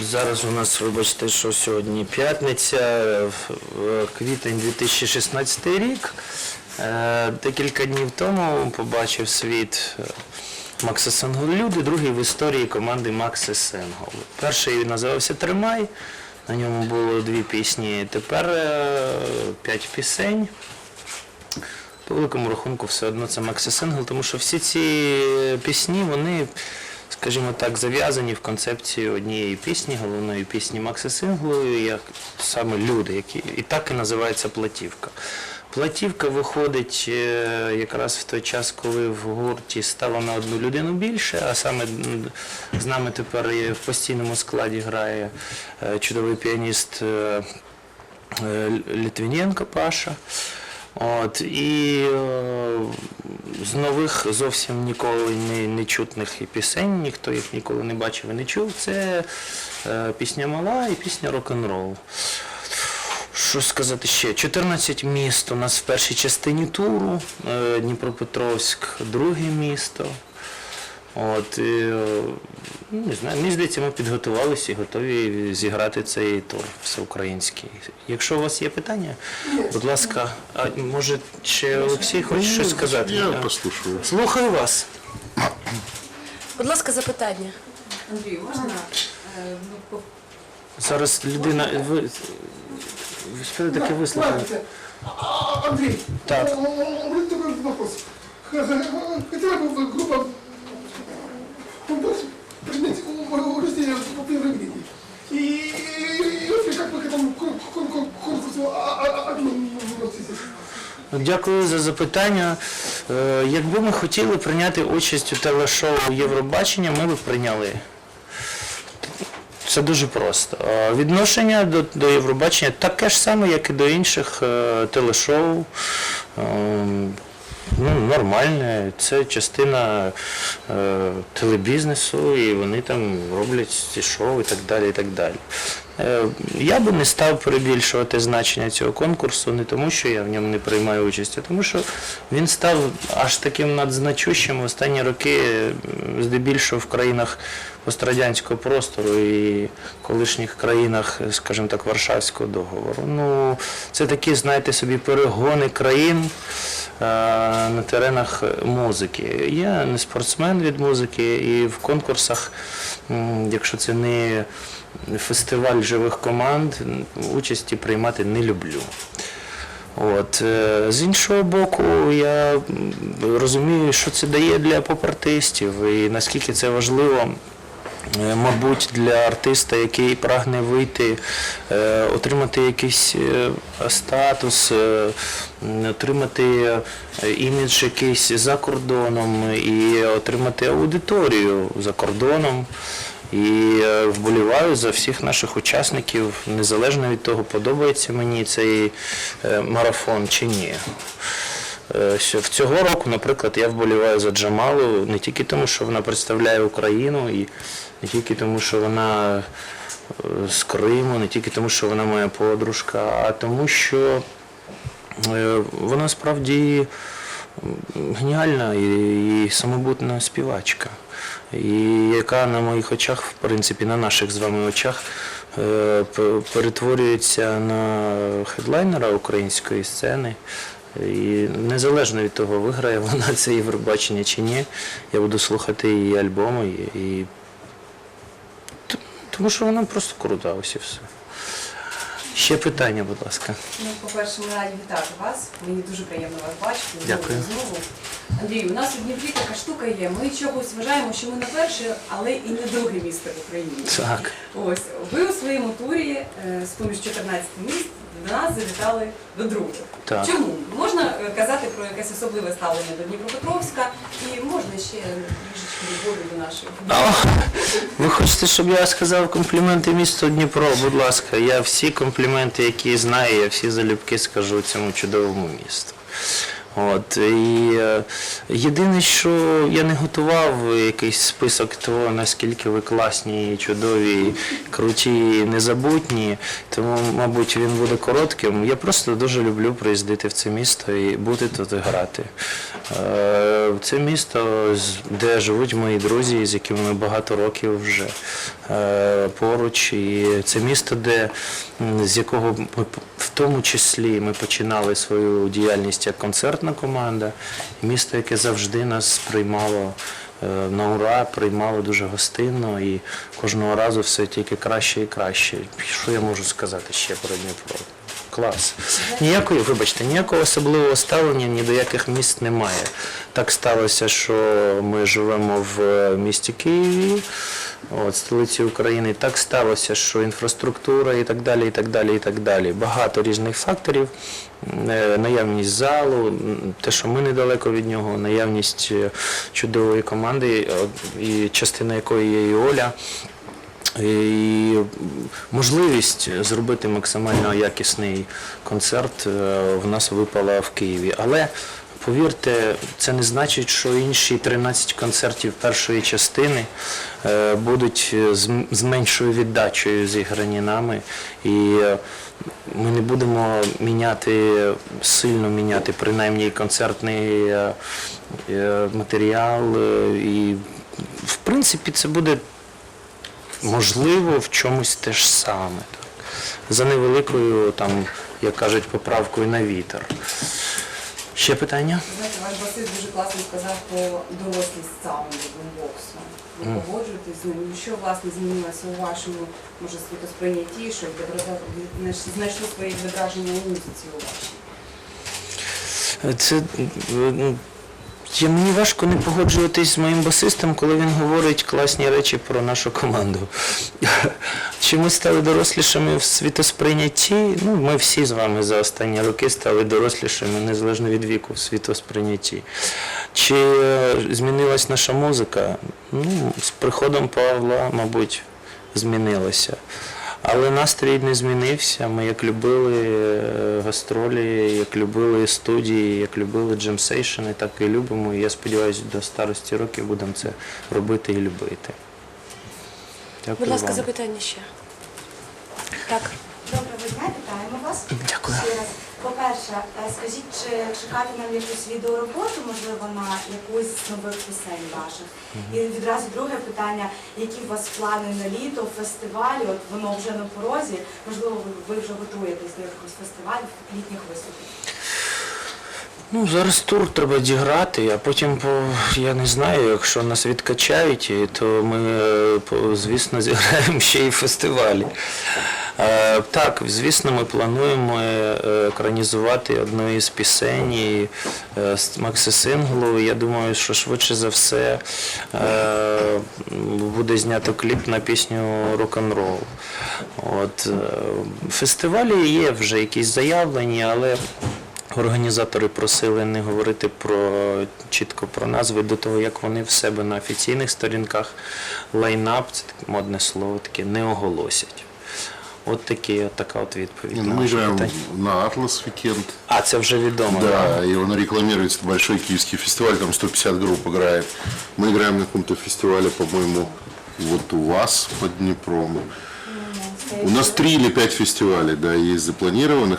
Зараз у нас, вибачте, що сьогодні п'ятниця, квітень 2016 рік. Е, Декілька днів тому побачив світ е, Макса Сенгол Люди, другий в історії команди Макса Сенгол. Перший називався Тримай. На ньому було дві пісні. Тепер е, п'ять пісень. По великому рахунку все одно це Макса Сингл, тому що всі ці пісні, вони, скажімо так, зав'язані в концепцію однієї пісні, головної пісні Макса Синглу, як саме люди, які і так і називається платівка. Платівка виходить е, якраз в той час, коли в гурті стало на одну людину більше, а саме з нами тепер в постійному складі грає е, чудовий піаніст е, е, Паша. От, і е, з нових зовсім ніколи не, не чутних пісень, ніхто їх ніколи не бачив і не чув. Це е, пісня мала і пісня рок-н-рол. Що сказати ще? 14 міст у нас в першій частині туру, е, Дніпропетровськ, друге місто. От, і, е, ну, не знаю, мені здається, ми підготувалися і готові зіграти цей тур всеукраїнський. Якщо у вас є питання, будь ласка, а може ще Олексій хоче щось сказати? Я послушаю. Слухаю вас. Будь ласка, запитання. Андрій, можна е, ну, по- Зараз людина. Ви, ви що таке вислухали? Здравствуйте. А, Андрей. Так. У меня такой вопрос. Хотела бы вы группа принять рождения по времени. И, и вообще, как вы к этому кон- кон- кон- конкурсу а- а- относитесь? Дякую за запитання. Е, Якби ми хотіли прийняти участь у телешоу Євробачення, ми б прийняли. Це дуже просто. Е, Відношення до, до Євробачення таке ж саме, як і до інших е, телешоу. Ну, нормальне, це частина е, телебізнесу, і вони там роблять ці шоу і так далі. І так далі. Е, я би не став перебільшувати значення цього конкурсу не тому, що я в ньому не приймаю участь, а тому що він став аж таким надзначущим в останні роки, е, здебільшого в країнах пострадянського простору і колишніх країнах, е, скажімо так, Варшавського договору. Ну, це такі, знаєте собі, перегони країн на теренах музики. Я не спортсмен від музики, і в конкурсах, якщо це не фестиваль живих команд, участі приймати не люблю. От. е, З іншого боку, я розумію, що це дає для поп-артистів і наскільки це важливо. е, Мабуть, для артиста, який прагне вийти, е, отримати якийсь статус, отримати імідж якийсь за кордоном і отримати аудиторію за кордоном. І е, вболіваю за всіх наших учасників, незалежно від того, подобається мені цей е, марафон чи ні. Е, В цього року, наприклад, я вболіваю за Джамалу не тільки тому, що вона представляє Україну, і не тільки тому, що вона з Криму, не тільки тому, що вона моя подружка, а тому, що вона справді геніальна і самобутна співачка, і яка на моїх очах, в принципі, на наших з вами очах, е, перетворюється на хедлайнера української сцени. І незалежно від того, виграє вона це Євробачення чи ні, я буду слухати її альбоми. І. Тому що вона просто крута, ось і все. Ще питання, будь ласка. ну, по-перше, ми раді вітати вас. Мені дуже приємно вас бачити. Дякую. Знову. Андрій, у нас у Дніпрі така штука є. Ми чогось вважаємо, що ми не перше, але і не друге місто в Україні. Так. Ось ви у своєму турі е, з поміж 14 міст до нас завітали до другого. Так. Чому? Можна е, казати про якесь особливе ставлення до Дніпропетровська і можна ще трішечки любові до нашої. Ви хочете, щоб я сказав компліменти місту Дніпро? Будь ласка, я всі компліменти, які знаю, я всі залюбки скажу цьому чудовому місту. От, і е, єдине, що я не готував якийсь список того, наскільки ви класні, чудові, круті, незабутні, тому, мабуть, він буде коротким. Я просто дуже люблю приїздити в це місто і бути тут і грати. Е, Це місто, де живуть мої друзі, з якими ми багато років вже е, поруч. І це місто, де, з якого ми в тому числі ми починали свою діяльність як концертна команда. Місто, яке завжди нас приймало е, на ура, приймало дуже гостинно і кожного разу все тільки краще і краще. Що я можу сказати ще про Дніпро? Клас. Ніякої, вибачте, ніякого особливого ставлення ні до яких міст немає. Так сталося, що ми живемо в е, місті Києві, от, столиці України. Так сталося, що інфраструктура і так далі, і так далі, і так далі. Багато різних факторів. Е, Наявність залу, те, що ми недалеко від нього, наявність е, чудової команди, е, і частина якої є і Оля. І можливість зробити максимально якісний концерт в нас випала в Києві. Але повірте, це не значить, що інші 13 концертів першої частини е, будуть з меншою віддачею зіграні нами. І е, ми не будемо міняти, сильно міняти принаймні концертний е, е, матеріал. е, І в принципі це буде можливо, в чомусь те ж саме. За невеликою, там, як кажуть, поправкою на вітер. Ще питання? Знаєте, ваш Василь дуже класно сказав про дорослість саунду бомбоксу. Ви погоджуєтесь з ним? Що власне змінилося у вашому може світосприйнятті, що знайшло своє відображення у музиці у вашій? Це ну, я, мені важко не погоджуватись з моїм басистом, коли він говорить класні речі про нашу команду. Чи ми стали дорослішими в світосприйнятті? Ну, ми всі з вами за останні роки стали дорослішими, незалежно від віку в світосприйнятті. Чи е, змінилась наша музика? Ну, з приходом Павла, мабуть, змінилася. Але настрій не змінився. Ми як любили е, гастролі, як любили студії, як любили джемсейшени, так і любимо. І я сподіваюся, до старості років будемо це робити і любити. Дякую Будь ласка, вам. запитання ще. Так. Доброго дня, вітаємо вас. Дякую. Ще раз. По-перше, е, скажіть, чи чекати нам якусь відеороботу, можливо, на якусь з нових пісень ваших? І відразу друге питання, які у вас плани на літо, фестивалі, от воно вже на порозі, можливо, ви, вже готуєтесь до якихось фестивалів, літніх виступів? Ну, зараз тур треба діграти, а потім, я не знаю, якщо нас відкачають, то ми, е, звісно, зіграємо ще й фестивалі. Е, Так, звісно, ми плануємо е, екранізувати одну із пісень е, з макси-синглу. Я думаю, що швидше за все буде знято кліп на пісню рок-н-рол. Фестивалі є вже якісь заявлені, але Організатори просили не говорити про чітко про назви до того, як вони в себе на офіційних сторінках лайнап, це таке модне слово, таке не оголосять. От такі, от така от відповідь. Не, на ну, мы ваше играем питання. на Атлас Weekend. А, це вже відомо. Да, и он рекламируется большой киевский фестиваль, там 150 групп играет. Мы играем на каком-то фестивале, по-моему, вот у вас под Днепром. У нас три или пять фестивалей, да, есть запланированных.